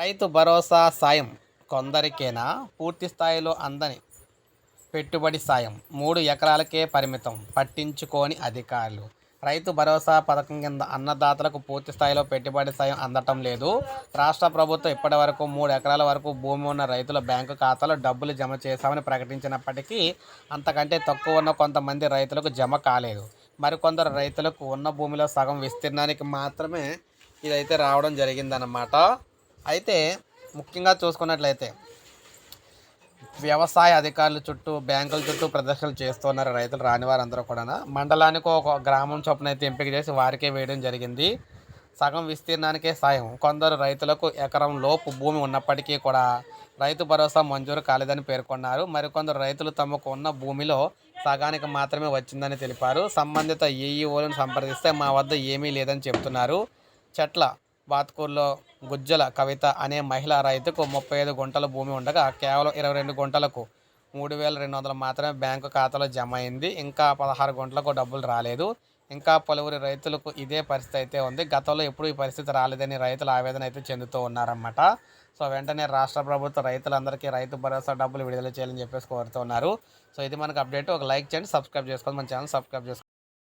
రైతు భరోసా సాయం కొందరికేనా? పూర్తి స్థాయిలో అందని. పెట్టుబడి సాయం మూడు ఎకరాలకే పరిమితం. పట్టించుకోని అధికారులు. రైతు భరోసా పథకం కింద అన్నదాతలకు పూర్తి స్థాయిలో పెట్టుబడి సాయం అందటం లేదు. రాష్ట్ర ప్రభుత్వం ఇప్పటి వరకు మూడు ఎకరాల వరకు భూమి ఉన్న రైతుల బ్యాంకు ఖాతాలో డబ్బులు జమ చేశామని ప్రకటించినప్పటికీ అంతకంటే తక్కువ ఉన్న కొంతమంది రైతులకు జమ కాలేదు. మరికొందరు రైతులకు ఉన్న భూమిలో సగం విస్తీర్ణానికి మాత్రమే ఇదైతే రావడం జరిగిందన్నమాట. అయితే ముఖ్యంగా చూసుకున్నట్లయితే వ్యవసాయ అధికారుల చుట్టూ బ్యాంకుల చుట్టూ ప్రదర్శనలు చేస్తున్నారు రైతులు రాని వారందరూ కూడా మండలానికి ఒక గ్రామం చొప్పున అయితే ఎంపిక చేసి వారికే వేయడం జరిగింది. సగం విస్తీర్ణానికే సాయం. కొందరు రైతులకు ఎకరం లోపు భూమి ఉన్నప్పటికీ కూడా రైతు భరోసా మంజూరు కాలేదని పేర్కొన్నారు. మరికొందరు రైతులు తమకు ఉన్న భూమిలో సగానికి మాత్రమే వచ్చిందని తెలిపారు. సంబంధిత ఏఈఓలను సంప్రదిస్తే మా వద్ద ఏమీ లేదని చెప్తున్నారు చెట్ల బాత్కూర్లో గుజ్జల కవిత అనే మహిళా రైతుకు ముప్పై ఐదు గుంటల భూమి ఉండగా కేవలం ఇరవై రెండు గుంటలకు మూడు వేల రెండు వందలు మాత్రమే బ్యాంకు ఖాతాలో జమ అయింది. ఇంకా పదహారు గుంటలకు డబ్బులు రాలేదు. ఇంకా పలువురి రైతులకు ఇదే పరిస్థితి అయితే ఉంది. గతంలో ఎప్పుడు ఈ పరిస్థితి రాలేదని రైతులు ఆవేదన అయితే చెందుతూ ఉన్నారన్నమాట. సో వెంటనే రాష్ట్ర ప్రభుత్వం రైతులందరికీ రైతు భరోసా డబ్బులు విడుదల చేయాలని చెప్పేసి కోరుతున్నారు సో ఇది మనకు అప్డేట్. ఒక లైక్ చేయండి సబ్స్క్రైబ్ చేసుకోండి. మన ఛానల్ సబ్స్క్రైబ్ చేసుకోండి.